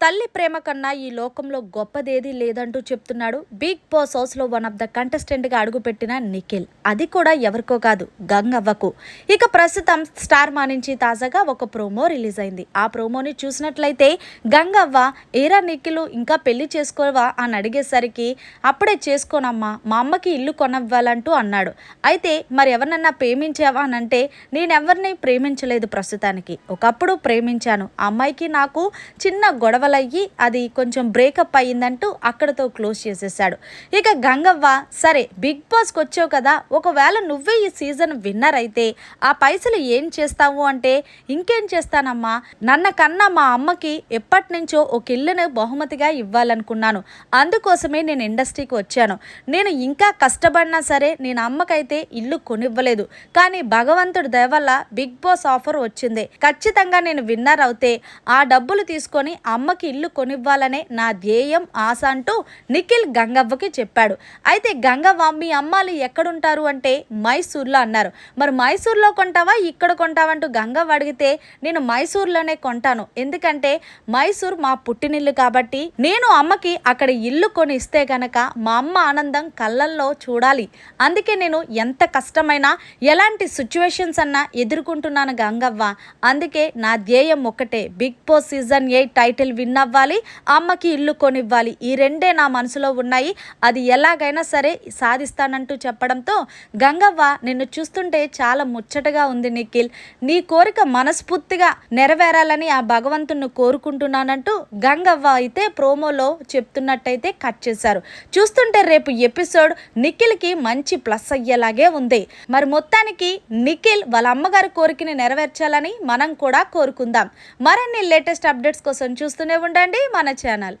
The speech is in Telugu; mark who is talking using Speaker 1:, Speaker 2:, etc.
Speaker 1: తల్లి ప్రేమ కన్నా ఈ లోకంలో గొప్పదేది లేదంటూ చెప్తున్నాడు బిగ్ బాస్ హౌస్లో వన్ ఆఫ్ ద కంటెస్టెంట్గా అడుగుపెట్టిన నిఖిల్. అది కూడా ఎవరికో కాదు గంగవ్వకు ఇక ప్రస్తుతం స్టార్ మా నుంచి తాజాగా ఒక ప్రోమో రిలీజ్ అయింది. ఆ ప్రోమోని చూసినట్లయితే గంగవ్వ ఏరా నిఖిల్ ఇంకా పెళ్ళి చేసుకోవా? అని అడిగేసరికి అప్పుడే చేసుకోనమ్మా మా అమ్మకి ఇల్లు కొనవ్వాలంటూ అన్నాడు. అయితే మరి ఎవరినన్నా ప్రేమించావా? అని అంటే నేనెవరిని ప్రేమించలేదు ప్రస్తుతానికి. ఒకప్పుడు ప్రేమించాను. ఆ అమ్మాయికి నాకు చిన్న గొడవ గొడవలయ్యి అది కొంచెం బ్రేకప్ అయ్యిందంటూ అక్కడతో క్లోజ్ చేసేసాడు ఇక గంగవ్వ సరే బిగ్ బాస్కి వచ్చావు కదా ఒకవేళ నువ్వే ఈ సీజన్ విన్నర్ అయితే ఆ పైసలు ఏం చేస్తావు అంటే ఇంకేం చేస్తానమ్మా? నన్న కన్నా మా అమ్మకి ఎప్పటి నుంచో ఒక ఇల్లును బహుమతిగా ఇవ్వాలనుకున్నాను. అందుకోసమే నేను ఇండస్ట్రీకి వచ్చాను. నేను ఇంకా కష్టపడినా సరే నేను అమ్మకైతే ఇల్లు కొనివ్వలేదు. కానీ భగవంతుడి దయ వల్ల బిగ్ బాస్ ఆఫర్ వచ్చింది. ఖచ్చితంగా నేను విన్నర్ అవుతే ఆ డబ్బులు తీసుకొని అమ్మకి ఇల్లు కొనివ్వాలనే నా ధ్యేయం ఆశ అంటూ నిఖిల్ గంగవ్వకి చెప్పాడు. అయితే గంగవ్వ మీ అమ్మాలు ఎక్కడుంటారు అంటే మైసూర్లో అన్నారు. మరి మైసూర్లో కొంటావా ఇక్కడ కొంటావా అంటూ గంగవ్వ అడిగితే నేను మైసూర్లోనే కొంటాను. ఎందుకంటే మైసూర్ మా పుట్టినిల్లు కాబట్టి నేను అమ్మకి అక్కడ ఇల్లు కొని ఇస్తే గనక మా అమ్మ ఆనందం కళ్ళల్లో చూడాలి. అందుకే నేను ఎంత కష్టమైనా ఎలాంటి సిచ్యువేషన్స్ అన్నా ఎదుర్కొంటున్నాను గంగవ్వ. అందుకే నా ధ్యేయం ఒక్కటే. Bigg Boss season eight title win ఇన్నవ్వాలి అమ్మకి ఇల్లు కొనివ్వాలి. ఈ రెండే నా మనసులో ఉన్నాయి. అది ఎలాగైనా సరే సాధిస్తానంటూ చెప్పడంతో గంగవ్వ నిన్ను చూస్తుంటే చాలా ముచ్చటగా ఉంది నిఖిల్. నీ కోరిక మనస్ఫూర్తిగా నెరవేరాలని ఆ భగవంతుణ్ణి కోరుకుంటున్నానంటూ గంగవ్వ అయితే ప్రోమోలో చెప్తున్నట్టయితే కట్ చేశారు. చూస్తుంటే రేపు ఎపిసోడ్ నిఖిల్కి మంచి ప్లస్ అయ్యేలాగే ఉంది. మరి మొత్తానికి నిఖిల్ వాళ్ళ అమ్మగారి కోరికని నెరవేర్చాలని మనం కూడా కోరుకుందాం. మరిన్ని లేటెస్ట్ అప్డేట్స్ కోసం చూస్తూనే ఉండండి మన ఛానల్.